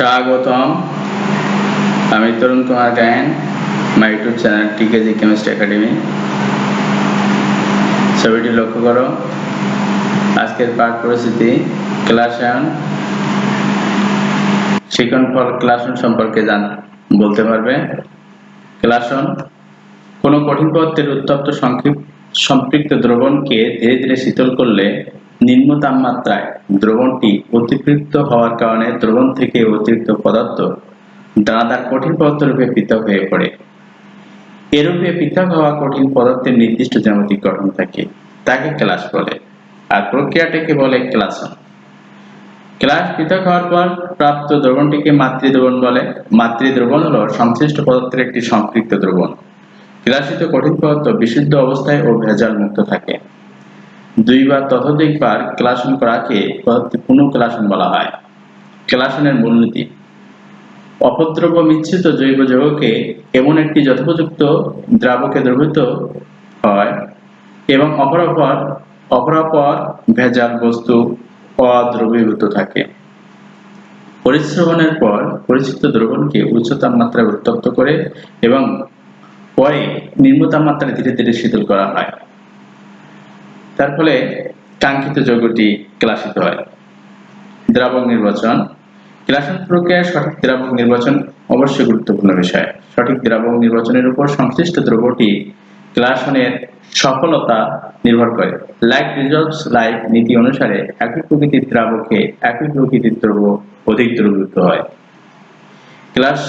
স্বাগতম। আমি Tarun Kumar Gayen my YouTube channel TKG chemistry academy ছবিটি লক্ষ্য করো। আজকের পাঠ পরিস্থিতি ক্লাসায়ন শিকন ফল ক্লাসন সম্পর্কে জান, বলতে পারবে। ক্লাসন কোনো কঠিন পদার্থের উত্তপ্ত সংক্ষিপ্ত, সম্পৃক্ত দ্রবণকে ধীরে ধীরে শীতল করলে নিম্ন তাপমাত্রায় দ্রবণটি অতিরিক্ত হওয়ার কারণে দ্রবণ থেকে অতিরিক্ত পদার্থ দানাদার কঠিন পদার্থ রূপে পৃথক হয়ে পড়ে। এরূপে পৃথক হওয়া কঠিন পদার্থের নির্দিষ্ট জ্যামিতিক গঠন থাকে, তাকে ক্লাস বলে আর প্রক্রিয়াটিকে বলে ক্লাসন। ক্লাস পৃথক হওয়ার পর প্রাপ্ত দ্রবণটিকে মাতৃদ্রবণ বলে। মাতৃদ্রবণ হলো সংশ্লিষ্ট পদার্থের একটি সম্পৃক্ত দ্রবণ। ক্লাসিত কঠিন পদার্থ বিশুদ্ধ অবস্থায় ও ভেজাল মুক্ত থাকে। দুই বা ততোধিকবার ক্লাসন করাকে পুনঃ ক্লাসন বলা হয়। ক্লাসনের মূলনীতি। অপদ্রব্য মিশ্রিত জৈব যৌগকে এমন একটি যথোপযুক্ত দ্রাবকে দ্রবীভূত হয় এবং অপরাপর অপরাপর ভেজাল বস্তু অদ্রবীভূত থাকে। পরিশ্রবণের পর পরিচিত দ্রবণকে উচ্চ তাপমাত্রায় উত্তপ্ত করে এবং পরে নিম্ন তাপমাত্রায় ধীরে ধীরে শীতল করা হয়। তার ফলে কাঙ্ক্ষিত যৌগটি ক্লাসিত হয়। দ্রাবক নির্বাচন। ক্লাসন প্রক্রিয়ায় সঠিক দ্রাবক নির্বাচন অবশ্যই গুরুত্বপূর্ণ বিষয়। সঠিক দ্রাবক নির্বাচনের উপর সংশ্লিষ্ট দ্রব্যটি ক্লাসনের সফলতা নির্ভর করে। লাইক রিজলভস লাইক নীতি অনুসারে একই প্রকৃতির দ্রাবকে একই প্রকৃতির দ্রব্য অধিক দ্রবীভূত হয়। ক্লাস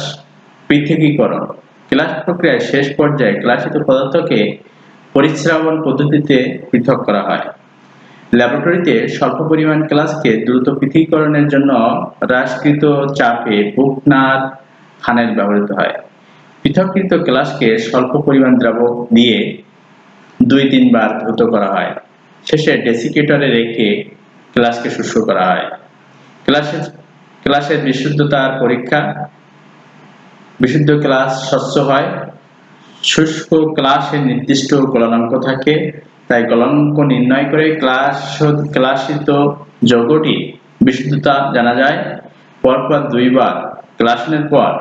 পৃথকীকরণ। ক্লাস প্রক্রিয়ায় শেষ পর্যায়ে ক্লাসিত পদার্থকে পরিশ্রাবণ পদ্ধতিতে পৃথক করা হয়। ল্যাবরেটরিতে স্বল্প পরিমাণ ক্লাসকে দ্রুত পৃথকীকরণের জন্য হ্রাসকৃত চাপে বুকনার ফানেল ব্যবহৃত হয়। পৃথককৃত ক্লাসকে স্বল্প পরিমাণ দ্রাবক দিয়ে দুই তিনবার দ্রুত করা হয়। শেষে ডেসিকেটরে রেখে ক্লাসকে শুষ্ক করা হয়। ক্লাসের ক্লাসের বিশুদ্ধতার পরীক্ষা, বিশুদ্ধ ক্লাস স্বচ্ছ হয়। শুষ্ক ক্লাসের নির্দিষ্ট গলনাঙ্ক থাকে। তাই গলনাঙ্ক নির্ণয় করে ক্লাস ক্লাসিত যৌগটি বিশুদ্ধতা জানা যায়। পরপর দুইবার ক্লাসনের পর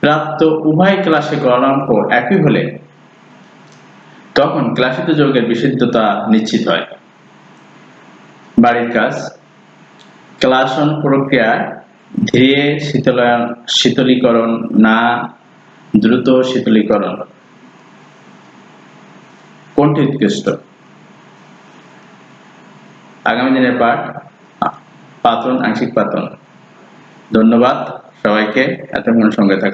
প্রাপ্ত উভয় ক্লাসে গলনাঙ্ক একই হলে তখন ক্লাসিত যৌগের বিশুদ্ধতা নিশ্চিত হয়। বাড়ির কাজ, ক্লাসন প্রক্রিয়া ধীরে শীতলায়ন শীতলীকরণ না দ্রুত শীতলীকরণ। কোনটি উৎকৃষ্ট? আগামী দিনের পাঠ পাতন আংশিক পাতন। ধন্যবাদ সবাইকে এতক্ষণ সঙ্গে থাকা।